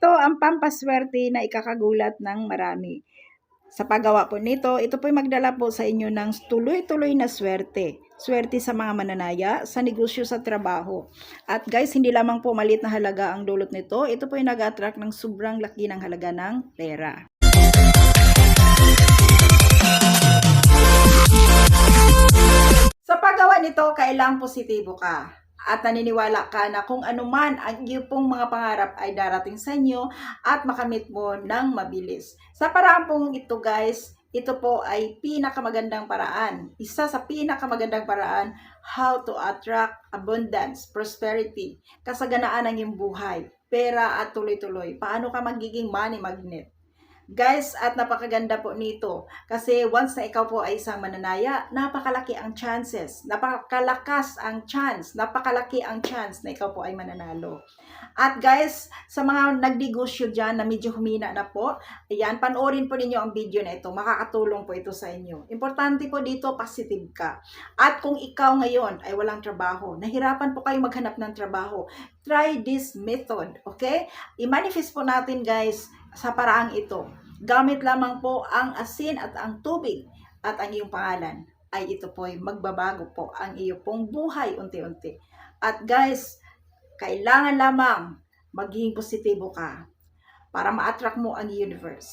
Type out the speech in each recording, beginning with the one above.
ito ang pampaswerte na ikakagulat ng marami. Sa paggawa po nito, ito po'y magdala po sa inyo ng tuloy-tuloy na swerte. Swerte sa mga mananaya, sa negosyo, sa trabaho. At guys, hindi lamang po maliit na halaga ang dulot nito. Ito po'y nag-attract ng sobrang laki ng halaga ng pera. Sa paggawa nito, kailang positibo ka at naniniwala ka na kung anuman ang iyong pong mga pangarap ay darating sa inyo at makamit mo ng mabilis. Sa paraan pong ito guys, ito po ay pinakamagandang paraan. Isa sa pinakamagandang paraan how to attract abundance, prosperity, kasaganaan ng iyong buhay, pera at tuloy-tuloy. Paano ka magiging money magnet? Guys, at napakaganda po nito. Kasi once na ikaw po ay isang mananaya, napakalaki ang chances. Napakalakas ang chance. Napakalaki ang chance na ikaw po ay mananalo. At guys, sa mga nagdegosyo dyan na medyo humina na po, ayan, panoorin po ninyo ang video na ito. Makakatulong po ito sa inyo. Importante po dito, positive ka. At kung ikaw ngayon ay walang trabaho, nahirapan po kayo maghanap ng trabaho, try this method, okay? I-manifest po natin guys sa paraang ito. Gamit lamang po ang asin at ang tubig at ang iyong pangalan ay ito po ay magbabago po ang iyo pong buhay unti-unti. At guys, kailangan lamang maging positibo ka para ma-attract mo ang universe.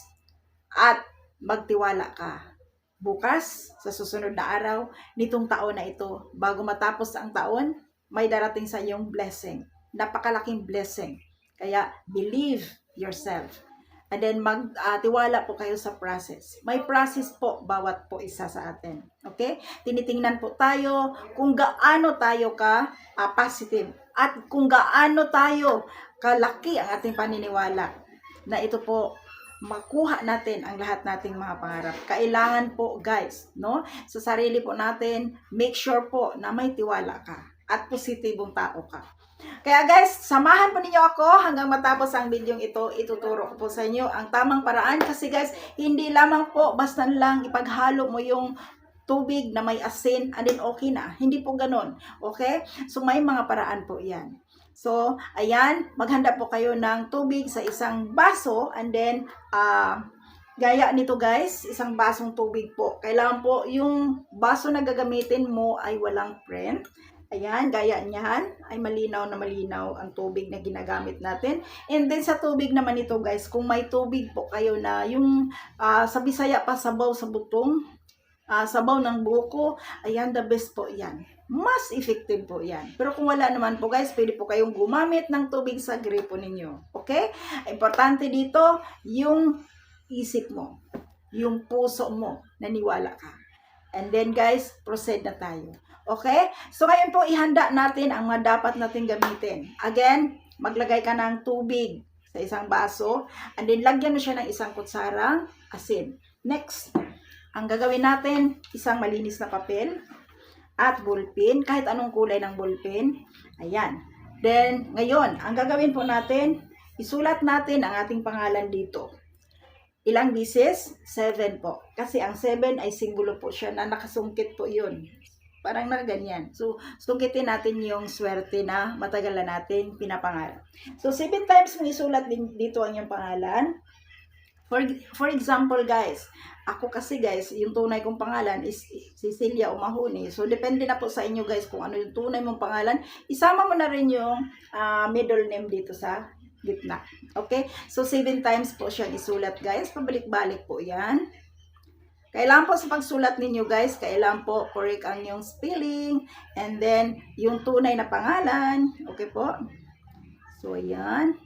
At magtiwala ka. Bukas, sa susunod na araw, nitong taon na ito, bago matapos ang taon, may darating sa iyong blessing. Napakalaking blessing. Kaya, believe yourself. And then magtiwala po kayo sa process. May process po bawat po isa sa atin. Okay? Tinitingnan po tayo kung gaano tayo ka uh, positive at kung gaano tayo kalaki ang ating paniniwala na ito po makuha natin ang lahat nating mga pangarap. Kailangan po guys, no? Sa sarili po natin, make sure po na may tiwala ka at positibong tao ka. Kaya guys, samahan po ninyo ako hanggang matapos ang video ito. Ituturo ko po sa inyo ang tamang paraan. Kasi guys, hindi lamang po basta lang ipaghalo mo yung tubig na may asin and then okay na. Hindi po ganun. Okay? So may mga paraan po yan. So, ayan, maghanda po kayo ng tubig sa isang baso and then, uh, gaya nito guys, isang basong tubig po. Kailangan po yung baso na gagamitin mo ay walang print. Ayan, gaya niyan, ay malinaw na malinaw ang tubig na ginagamit natin. And then sa tubig naman ito guys, kung may tubig po kayo na yung uh, sa Bisaya pa sabaw sa butong, uh, sabaw ng buko, ayan, the best po yan. Mas effective po yan. Pero kung wala naman po guys, pwede po kayong gumamit ng tubig sa gripo ninyo. Okay? Importante dito, yung isip mo, yung puso mo, naniwala ka. And then guys, proceed na tayo. Okay? So ngayon po ihanda natin ang mga dapat natin gamitin. Again, maglagay ka ng tubig sa isang baso and then lagyan mo siya ng isang kutsarang asin. Next, ang gagawin natin, isang malinis na papel at ballpen, kahit anong kulay ng ballpen. Ayan. Then, ngayon, ang gagawin po natin, isulat natin ang ating pangalan dito. Ilang bisis? 7 po. Kasi ang 7 ay simbolo po siya na nakasungkit po yun. Parang na ganyan. So, sungkitin natin yung swerte na matagal na natin pinapangarap. So, 7 times mo isulat din dito ang yung pangalan. For, for example, guys, ako kasi guys, yung tunay kong pangalan is Cecilia Umahuni. So, depende na po sa inyo guys kung ano yung tunay mong pangalan. Isama mo na rin yung uh, middle name dito sa gitna. Okay? So, 7 times po siyang isulat guys. Pabalik-balik po yan. Kailangan po sa pagsulat ninyo guys, kailangan po correct ang yung spelling and then yung tunay na pangalan. Okay po? So, ayan.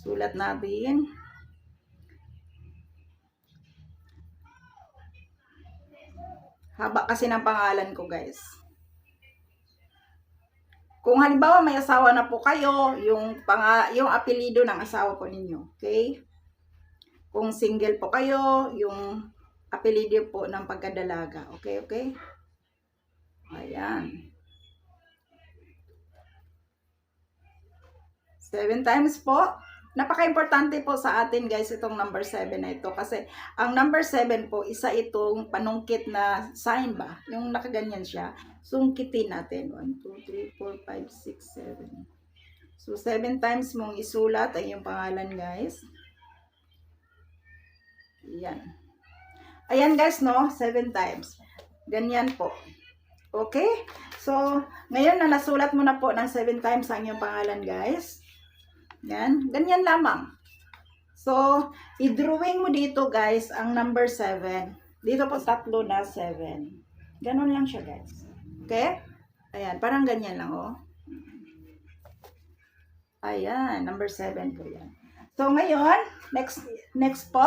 Sulat natin. Haba kasi ng pangalan ko guys. Kung halimbawa may asawa na po kayo, yung, pang, yung apelido ng asawa po ninyo. Okay? Kung single po kayo, yung apelido po ng pagkadalaga. Okay, okay? Ayan. Seven times po. Napaka-importante po sa atin guys itong number 7 na ito. Kasi ang number 7 po, isa itong panungkit na sign ba? Yung nakaganyan siya. Sungkitin natin. 1, 2, 3, 4, 5, 6, 7. So, seven times mong isulat ang iyong pangalan, guys. Yan. Ayan, guys, no? Seven times. Ganyan po. Okay? So, ngayon na nasulat mo na po ng seven times ang iyong pangalan, guys. Yan. Ganyan lamang. So, i-drawing mo dito, guys, ang number 7. Dito po tatlo na 7. Ganon lang siya, guys. Okay? Ayan, parang ganyan lang, oh. Ayan, number 7 po yan. So, ngayon, next next po,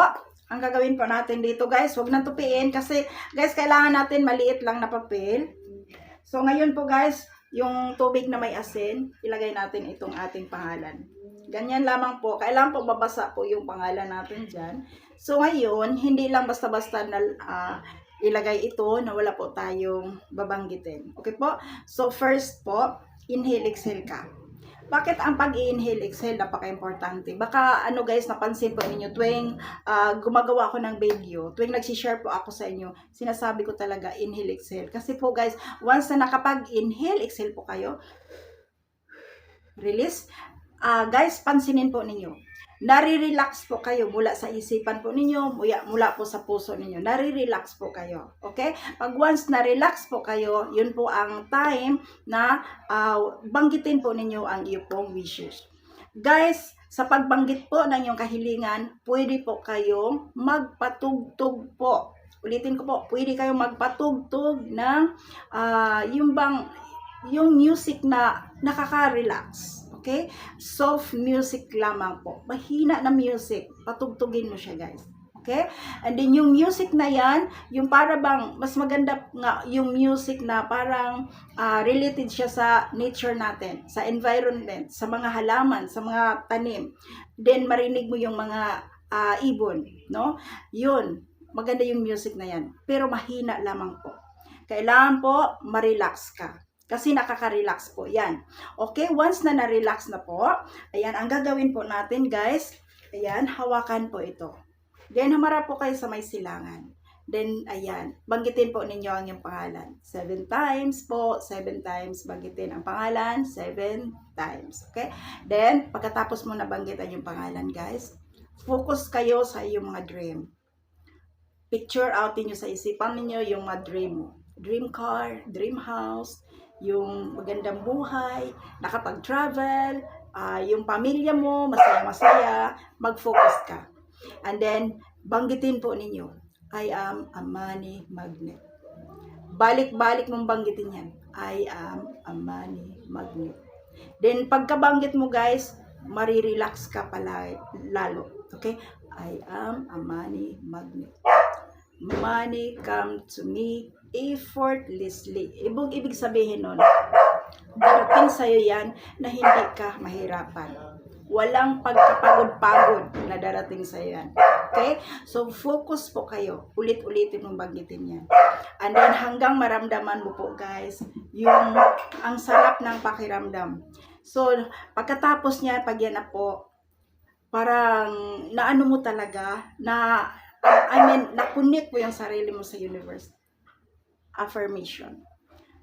ang gagawin po natin dito, guys, huwag nang tupiin kasi, guys, kailangan natin maliit lang na papel. So, ngayon po, guys, yung tubig na may asin, ilagay natin itong ating pangalan. Ganyan lamang po. Kailangan po babasa po yung pangalan natin dyan. So, ngayon, hindi lang basta-basta na ah, ilagay ito na wala po tayong babanggitin. Okay po? So, first po, inhale, exhale ka. Bakit ang pag-inhale, exhale, napaka-importante? Baka, ano guys, napansin po ninyo, tuwing ah, gumagawa ako ng video, tuwing nagsishare po ako sa inyo, sinasabi ko talaga, inhale, exhale. Kasi po guys, once na nakapag-inhale, exhale po kayo, release, ah guys, pansinin po ninyo, nare-relax po kayo mula sa isipan po ninyo, mula, mula po sa puso ninyo. Nare-relax po kayo. Okay? Pag once na-relax po kayo, yun po ang time na ah, banggitin po ninyo ang iyo pong wishes. Guys, sa pagbanggit po ng iyong kahilingan, pwede po kayong magpatugtog po. Ulitin ko po, pwede kayong magpatugtog ng ah, yung bang yung music na nakaka-relax. Okay? Soft music lamang po. Mahina na music. Patugtugin mo siya, guys. Okay? And then yung music na yan, yung para bang, mas maganda nga yung music na parang ah, related siya sa nature natin, sa environment, sa mga halaman, sa mga tanim. Then marinig mo yung mga ah, ibon, no? Yun, maganda yung music na yan. Pero mahina lamang po. Kailangan po, ma-relax ka. Kasi nakaka-relax po yan. Okay, once na na-relax na po, ayan, ang gagawin po natin guys, ayan, hawakan po ito. Then, humarap po kayo sa may silangan. Then, ayan, banggitin po ninyo ang iyong pangalan. Seven times po, seven times, banggitin ang pangalan, seven times. Okay? Then, pagkatapos mo nabanggitan yung pangalan, guys, focus kayo sa iyong mga dream. Picture out ninyo sa isipan ninyo yung mga dream mo. Dream car, dream house, yung magandang buhay, nakapag-travel, ah, yung pamilya mo, masaya-masaya, mag-focus ka. And then, banggitin po ninyo, I am a money magnet. Balik-balik mong banggitin yan, I am a money magnet. Then, pagkabanggit mo guys, marirelax ka pala lalo. Okay? I am a money magnet. Money come to me effortlessly. Ibig ibig sabihin nun, darating sa'yo yan na hindi ka mahirapan. Walang pagkapagod-pagod na darating sa'yo yan. Okay? So, focus po kayo. Ulit-ulitin mong banggitin yan. And then, hanggang maramdaman mo po, guys, yung ang sarap ng pakiramdam. So, pagkatapos niya, pag yan na po, parang naano mo talaga, na, I mean, nakunik mo yung sarili mo sa universe affirmation.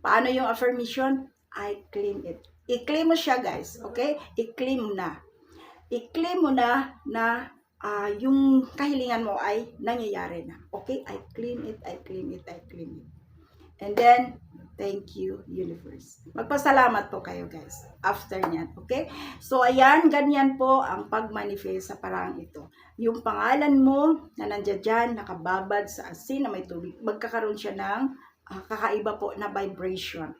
Paano yung affirmation? I claim it. I-claim mo siya, guys. Okay? I-claim mo na. I-claim mo na na ah, yung kahilingan mo ay nangyayari na. Okay? I claim it, I claim it, I claim it. And then, thank you, universe. Magpasalamat po kayo, guys. After niyan. Okay? So, ayan, ganyan po ang pag-manifest sa parang ito. Yung pangalan mo na nandiyan dyan, nakababad sa asin na may tubig, magkakaroon siya ng kakaiba po na vibration.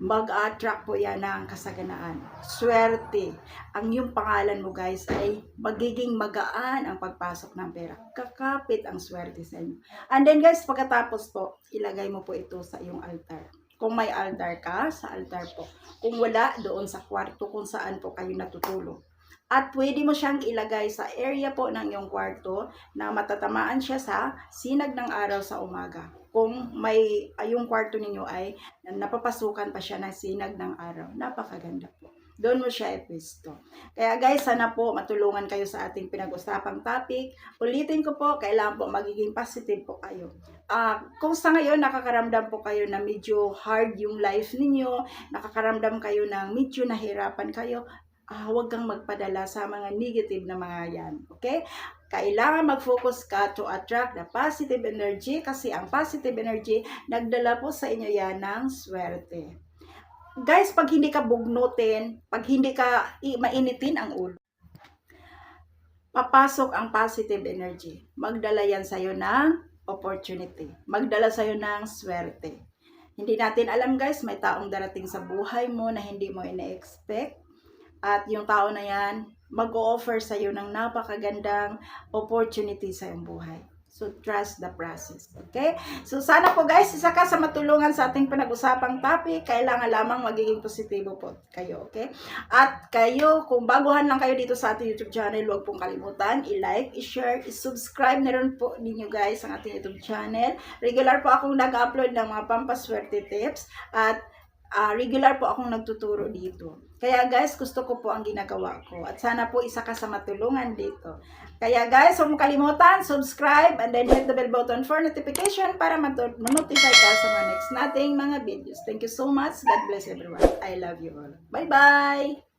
Mag-attract po yan ng kasaganaan. Swerte. Ang yung pangalan mo guys ay magiging magaan ang pagpasok ng pera. Kakapit ang swerte sa inyo. And then guys, pagkatapos po, ilagay mo po ito sa iyong altar. Kung may altar ka, sa altar po. Kung wala, doon sa kwarto kung saan po kayo natutulog. At pwede mo siyang ilagay sa area po ng iyong kwarto na matatamaan siya sa sinag ng araw sa umaga. Kung may ay, yung kwarto ninyo ay napapasukan pa siya ng sinag ng araw. Napakaganda po. Doon mo siya ipwesto. Kaya guys, sana po matulungan kayo sa ating pinag-usapang topic. Ulitin ko po, kailangan po magiging positive po kayo. Ah, kung sa ngayon nakakaramdam po kayo na medyo hard yung life ninyo, nakakaramdam kayo ng medyo nahirapan kayo, ah, huwag kang magpadala sa mga negative na mga yan. Okay? Kailangan mag-focus ka to attract the positive energy kasi ang positive energy nagdala po sa inyo yan ng swerte. Guys, pag hindi ka bugnutin, pag hindi ka mainitin ang ulo, papasok ang positive energy. Magdala yan sa'yo ng opportunity. Magdala sa'yo ng swerte. Hindi natin alam guys, may taong darating sa buhay mo na hindi mo ina-expect. At yung tao na yan, mag-o-offer sa'yo ng napakagandang opportunity sa iyong buhay. So, trust the process. Okay? So, sana po guys, isa ka sa matulungan sa ating pinag-usapang topic. Kailangan lamang magiging positibo po kayo. Okay? At kayo, kung baguhan lang kayo dito sa ating YouTube channel, huwag pong kalimutan, i-like, i-share, i-subscribe na rin po ninyo guys ang ating YouTube channel. Regular po akong nag-upload ng mga pampaswerte tips at ah, regular po akong nagtuturo dito. Kaya guys, gusto ko po ang ginagawa ko. At sana po isa ka sa matulungan dito. Kaya guys, huwag mong kalimutan, subscribe and then hit the bell button for notification para ma-notify ka sa mga next nating mga videos. Thank you so much. God bless everyone. I love you all. Bye-bye!